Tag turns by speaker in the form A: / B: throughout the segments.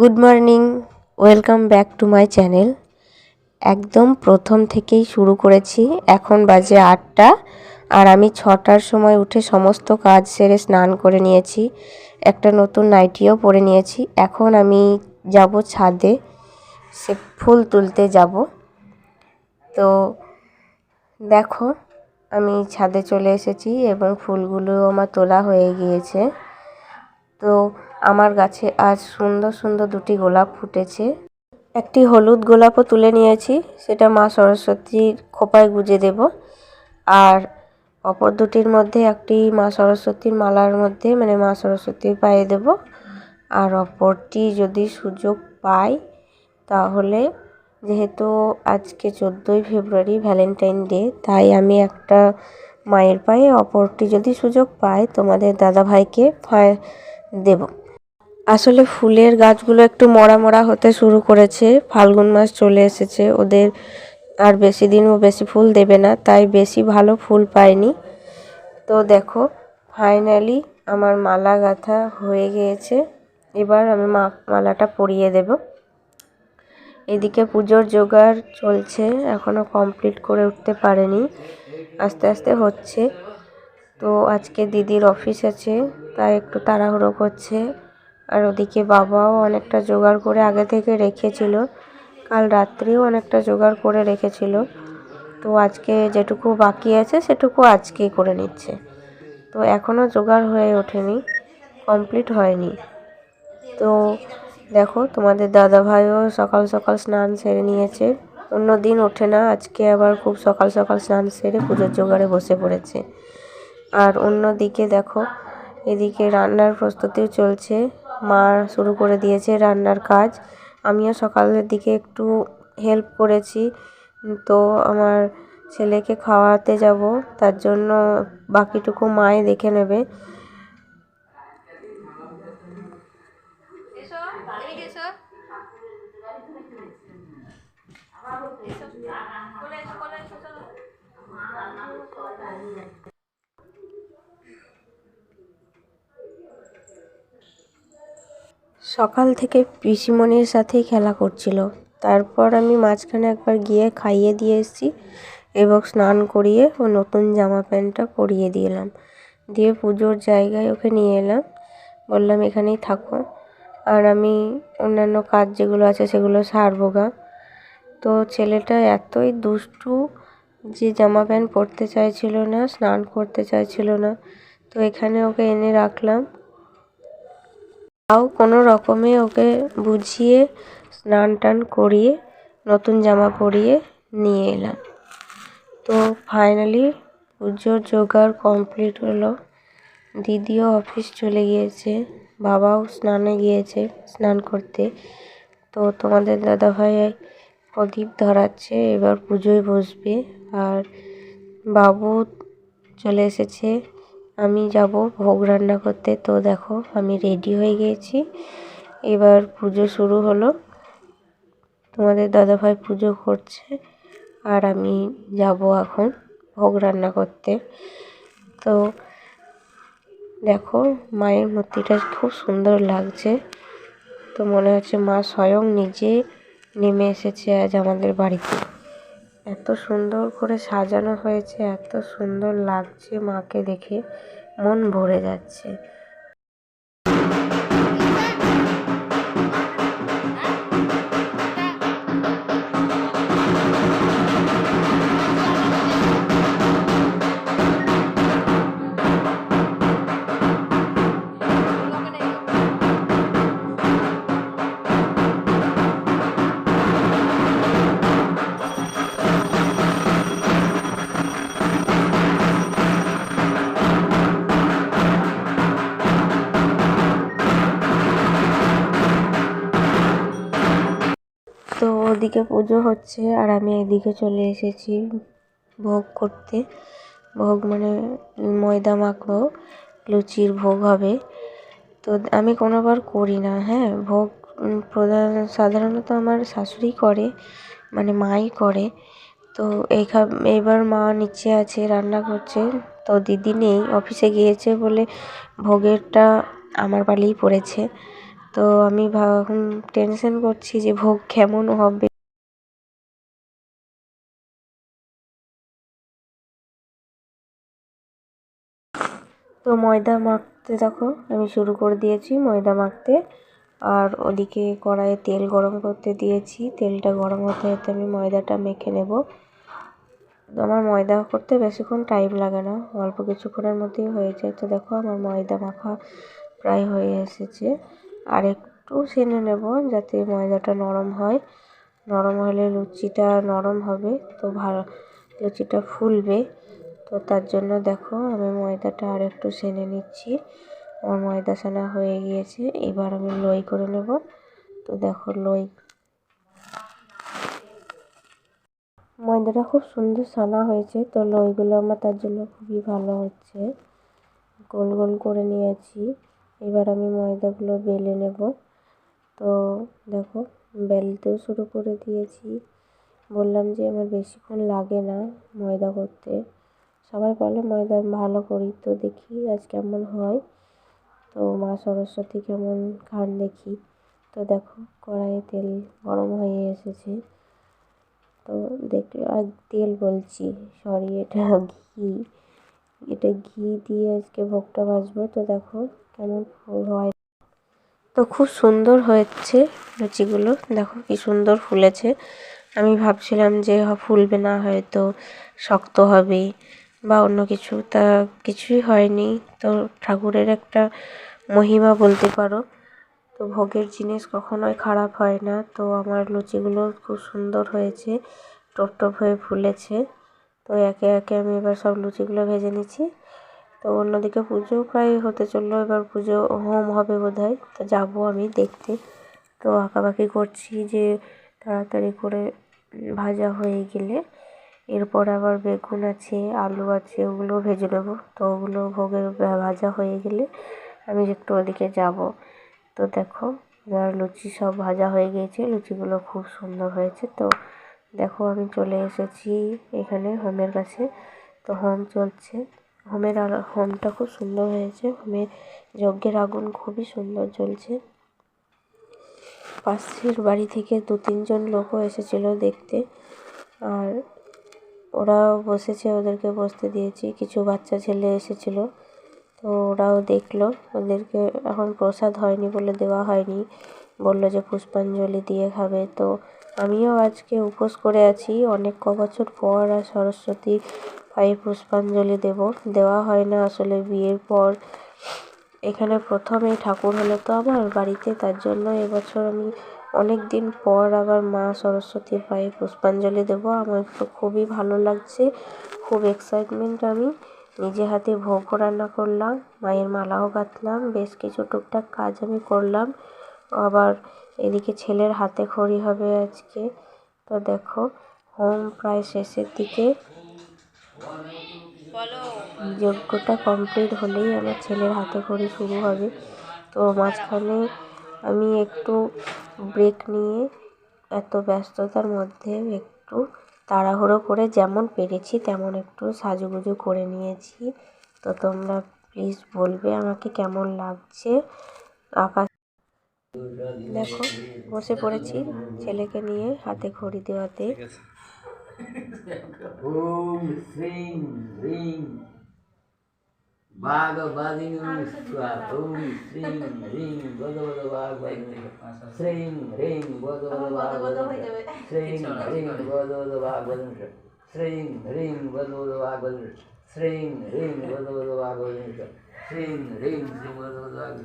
A: Good morning, welcome back to my channel. একদম প্রথম থেকেই শুরু করেছি, এখন বাজে আটটা আর আমি ছটার সময় উঠে সমস্ত কাজ সেরে স্নান করে নিয়েছি, একটা নতুন নাইটিও পরে নিয়েছি। এখন আমি যাব ছাদে, সে ফুল তুলতে যাব। তো দেখো, আমি ছাদে চলে এসেছি এবং ফুলগুলো আমার তোলা হয়ে গিয়েছে। তো আমার গাছে আজ সুন্দর সুন্দর দুটি গোলাপ ফুটেছে। একটি হলুদ গোলাপও তুলে নিয়েছি, সেটা মা সরস্বতীর খোপায় গুজে দেব। আর অপর দুটির মধ্যে একটি মা সরস্বতীর মালার মধ্যে মানে মা সরস্বতীর পায়ে দেব। আর অপরটি যদি সুযোগ পাই, তাহলে যেহেতু আজকে চোদ্দোই ফেব্রুয়ারি, ভ্যালেন্টাইন ডে, তাই আমি একটা মায়ের পায়ে, অপরটি যদি সুযোগ পাই তোমাদের দাদাভাইকে দেব। আসলে ফুলের গাছগুলো একটু মরা মরা হতে শুরু করেছে। ফাল্গুন মাস চলে এসেছে। ওদের আর বেশি দিনও বেশি ফুল দেবে না, তাই বেশি ভালো ফুল পায়নি। তো দেখো ফাইনালি আমার মালা গাঁথা হয়ে গিয়েছে। এবার আমি মা, মালাটা পরিয়ে দেব। এদিকে পুজোর জোগাড় চলছে এখনও কমপ্লিট করে উঠতে পারেনি। আস্তে আস্তে হচ্ছে। তো আজকে দিদির অফিস আছে, তাই একটু তাড়াহুড়ো করছে। আর ওদিকে বাবাও অনেকটা জোগাড় করে আগে থেকে রেখেছিল। কাল রাত্রেও অনেকটা জোগাড় করে রেখেছিল। তো আজকে যেটুকু বাকি আছে সেটুকু আজকেই করে নিচ্ছে। তো এখনও জোগাড় হয়ে ওঠেনি, কমপ্লিট হয়নি। তো দেখো, তোমাদের দাদা ভাইও সকাল সকাল স্নান সেরে নিয়েছে। অন্য দিন ওঠে না, আজকে আবার খুব সকাল সকাল স্নান সেরে পুজোর জোগাড়ে বসে পড়েছে। আর অন্য দিকে দেখো, এদিকে রান্নার প্রস্তুতিও চলছে। মা শুরু করে দিয়েছে রান্নার কাজ। আমিও সকালের দিকে একটু হেল্প করেছি। তো আমার ছেলেকে খাওয়াতে যাব, তার জন্য বাকিটুকু মাই দেখে নেবে। সকাল থেকে পিসিমণির সাথেই খেলা করছিল। তারপর আমি মাঝখানে একবার গিয়ে খাইয়ে দিয়ে এসেছি এবং স্নান করিয়ে ও নতুন জামা প্যান্টটা পরিয়ে দিলাম দিয়ে পুজোর জায়গায় ওকে নিয়ে এলাম। বললাম, এখানেই থাকো। আর আমি অন্যান্য কাজ যেগুলো আছে সেগুলো সারবো গা। তো ছেলেটা এতই দুষ্টু যে জামা প্যান্ট পরতে চাইছিল না, স্নান করতে চাইছিল না। তো এখানে ওকে এনে রাখলাম। তাও কোনো রকমে ওকে বুঝিয়ে স্নান টান করিয়ে, নতুন জামা পরিয়ে নিয়ে এলাম। তো ফাইনালি পুজোর জোগাড় কমপ্লিট হলো। দিদিও অফিস চলে গিয়েছে, বাবাও স্নানে গিয়েছে স্নান করতে। তো তোমাদের দাদাভাই প্রদীপ ধরাচ্ছে, এবার পুজোয় বসবে। আর বাবু চলে এসেছে আমি যাব ভোগ রান্না করতে। তো দেখো, আমি রেডি হয়ে গিয়েছি এবার পুজো শুরু হলো। তোমাদের দাদাভাই পুজো করছে আর আমি যাব এখন ভোগ রান্না করতে। তো দেখো, মায়ের মূর্তিটা খুব সুন্দর লাগছে। তো মনে হচ্ছে মা স্বয়ং নিজে নেমে এসেছে আজ আমাদের বাড়িতে। এত সুন্দর করে সাজানো হয়েছে এত সুন্দর লাগছে মাকে দেখে। মন ভরে যাচ্ছে। ওদিকে পুজো হচ্ছে আর আমি এদিকে চলে এসেছি ভোগ করতে। ভোগ মানে ময়দা মাখবো, লুচির ভোগ হবে। তো আমি কোনোবার করি না হ্যাঁ? ভোগ প্রধান, সাধারণত আমার শাশুড়ি করে মানে মাই করে। তো এইখান এবার মা নিচে আছে, রান্না করছে। তো দিদি নেই, অফিসে গিয়েছে বলে ভোগেরটা আমার পালেই পড়েছে। তো আমি টেনশন করছি যে ভোগ কেমন হবে। তো ময়দা মাখতে দেখো, আমি শুরু করে দিয়েছি ময়দা মাখতে। আর ওদিকে কড়াইয়ে তেল গরম করতে দিয়েছি, তেলটা গরম হতে হতে আমি ময়দাটা মেখে নেব। আমার ময়দা করতে বেশিক্ষণ টাইম লাগে না, অল্প কিছুক্ষণের মধ্যেই হয়ে যায়। তো দেখো আমার ময়দা মাখা প্রায় হয়ে এসেছে। আর একটু সেনে নেব যাতে ময়দাটা নরম হয়। নরম হলে লুচিটা নরম হবে, তো ভালো লুচিটা ফুলবে। তো তার জন্য দেখো আমি ময়দাটা আর একটু সেনে নিচ্ছি। আমার ময়দা সানা হয়ে গিয়েছে, এবার আমি লই করে নেব। তো দেখো লই। ময়দাটা খুব সুন্দর সানা হয়েছে, তো লইগুলো আমার তার জন্য খুবই ভালো হচ্ছে। গোল গোল করে নিয়েছি, এবার আমি ময়দাগুলো বেলে নেব। তো দেখো বেলতেও শুরু করে দিয়েছি। বললাম যে আমার বেশিক্ষণ লাগে না ময়দা করতে। সবাই বলে, ময়দা ভালো করি তো দেখি আজ কেমন হয়। তো মা সরস্বতী কেমন খান দেখি। তো দেখো, কড়াইয়ে তেল গরম হয়ে এসেছে। তো দেখলে আর তেল বলছি, সরি, এটা ঘি। এটা ঘি দিয়ে আজকে ভোগটা ভাজবো। তো দেখো কেমন ফুল হয়। তো খুব সুন্দর হয়েছে লুচিগুলো। দেখো কি সুন্দর ফুলেছে। আমি ভাবছিলাম যে ফুলবে না, হয়তো শক্ত হবে। বা অন্য কিছু, তা কিছুই হয়নি। তো ঠাকুরের একটা মহিমা বলতে পারো। তো ভোগের জিনিস কখনোই খারাপ হয় না। তো আমার লুচিগুলো খুব সুন্দর হয়েছে, টপ টপ হয়ে ফুলেছে। তো একে একে আমি এবার সব লুচিগুলো ভেজে নিচ্ছি। তো অন্যদিকে পুজো প্রায় হতে চলল, এবার পুজো হোম হবে বোধ হয় তো যাব আমি দেখতে। তো আঁকাবাকি করছি যে তাড়াতাড়ি করে ভাজা হয়ে গেলে। এরপর আবার বেগুন আছে, আলু আছে, ওগুলো ভেজে নেব। তো ওগুলো ভোগের ভাজা হয়ে গেলে আমি একটু ওদিকে যাব। তো দেখো এবার লুচি সব ভাজা হয়ে গিয়েছে, লুচিগুলো খুব সুন্দর হয়েছে। তো দেখো, আমি চলে এসেছি এখানে হোমের কাছে। তো হোম চলছে। হোমের হোমটা খুব সুন্দর হয়েছে। হোমের যজ্ঞের আগুন খুবই সুন্দর জ্বলছে। পাশের বাড়ি থেকে দু তিনজন লোকও এসেছিল দেখতে। আর ওরাও বসেছে, ওদেরকে বসতে দিয়েছি। কিছু বাচ্চা ছেলে এসেছিল, তো ওরাও দেখল। ওদেরকে এখন প্রসাদ হয়নি বলে দেওয়া হয়নি। বলল যে পুষ্পাঞ্জলি দিয়ে খাবে। তো আমিও আজকে উপোস করে আছি। অনেক ক বছর পর আর সরস্বতী পায়ে পুষ্পাঞ্জলি দেব। দেওয়া হয় না আসলে বিয়ের পর। এখানে প্রথম এই ঠাকুর হলো তো আমার বাড়িতে, তার জন্য এবছর আমি অনেক দিন পর আবার মা সরস্বতীর পায়ে পুষ্পাঞ্জলি দেবো। আমার তো খুবই ভালো লাগছে, খুব এক্সাইটমেন্ট আমি। নিজে হাতে ভোগও রান্না করলাম, মায়ের মালাও গাঁথলাম, বেশ কিছু টুকটাক কাজ আমি করলাম। আবার এদিকে ছেলের হাতে খড়ি হবে আজকে। তো দেখো, হোম প্রায় শেষের দিকে। যজ্ঞটা কমপ্লিট হলেই আমার ছেলের হাতে খড়ি শুরু হবে। তো মাঝখানে আমি একটু ব্রেক নিয়ে এত ব্যস্ততার মধ্যে একটু তাড়াহুড়ো করে যেমন পেরেছি তেমন একটু সাজুগুজু করে নিয়েছি। তো তোমরা প্লিজ বলবে আমাকে কেমন লাগছে? আকাশ দেখো, বসে পড়েছি ছেলেকে নিয়ে হাতে খড়ি দেওয়াতে।
B: बाघ बाघिंग ओम श्रीं ह्रीं बद बद बाघ बाघ श्रीं ह्रीं बद बद बाघ बद श्रीं ह्रीं बद बद बाघ बद श्रीं ह्रीं बद बद बाघ बद श्रीं ह्रीं बद बद बाघ बद श्रीं ह्रीं श्रीं बद बद बाघ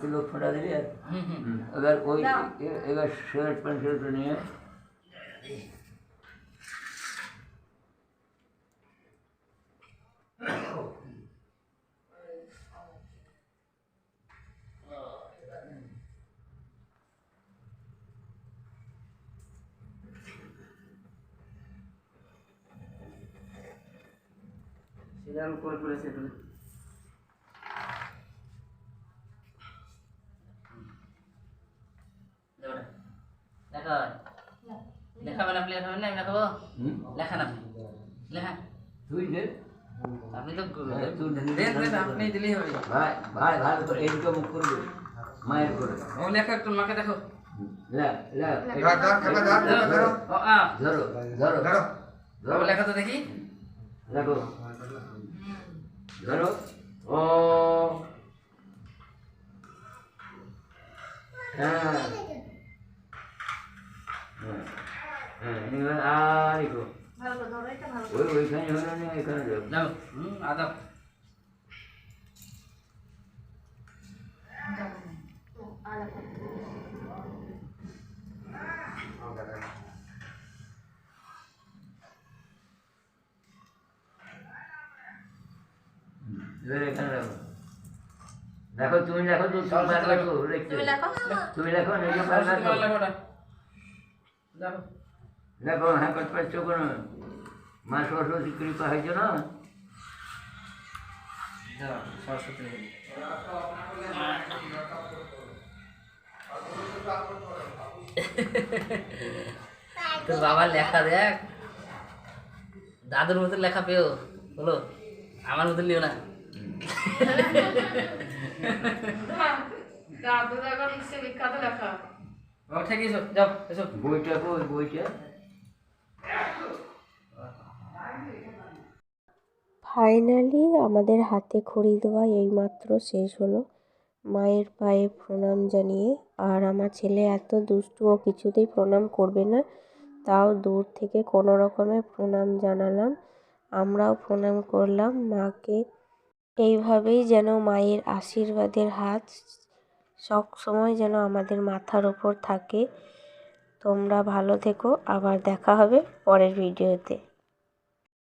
B: तिलोक फटा दिली अगर कोई अगर शर्ट पैंट शर्ट नहीं है এবার ওই এ- এবার শার্ট প্যান্ট শার্ট নিয়ে সেটা করে করেছে
C: দেখো লেখাবেন আপনি লেখাবেন না আমি লেখাবো লেখান আপনি লেখা।
B: তুই যে
C: আপনি তো
B: হ্যাঁ,
D: আপনি দিলেই হবে।
B: ভাই ভাই ভালো করে এইদিকে মুখ করবে মায়ের করে।
D: ও লেখো একটু মাকে দেখো।
B: লা এই-
E: ধর ধর কাকা ধর কাকা ধরো
D: ও আ
B: ধরো ধরো
E: ধরো
B: ধরো
D: ও লেখা তো দেখি
B: দেখো ধরো ও হ্যাঁ হ্যাঁ, হ্যাঁ এবার আর একটু ওই ওইখানে হলো না এখানে যাও
D: যাও হুম আদা
B: এবার এখানে রাখো দেখো তুমি লেখো তো তুমি পার লেখো তুমি লেখো নিজে
D: সরস্বতী
B: লেখো
D: দেখো।
B: দেখো হ্যাঁ করতে পারছ কোনো? মা সরস্বতী কৃপা হয়েছে না?
D: যাও সরস্বতী তোর বাবার লেখা দেখ। দাদুর মতো লেখা পেও বলো। আমার মতো লিও না।
A: ফাইনালি আমাদের হাতে খড়ি দেওয়া এইমাত্র শেষ হলো। মায়ের পায়ে প্রণাম জানিয়ে, আর আমার ছেলে এত দুষ্টু ও কিছুতেই প্রণাম করবে না, তাও দূর থেকে কোনো রকমে প্রণাম জানালাম। আমরাও প্রণাম করলাম, মাকে এইভাবেই যেন মায়ের আশীর্বাদের হাত সব সময় যেন আমাদের মাথার ওপর থাকে। তোমরা ভালো থেকো। আবার দেখা হবে পরের ভিডিওতে।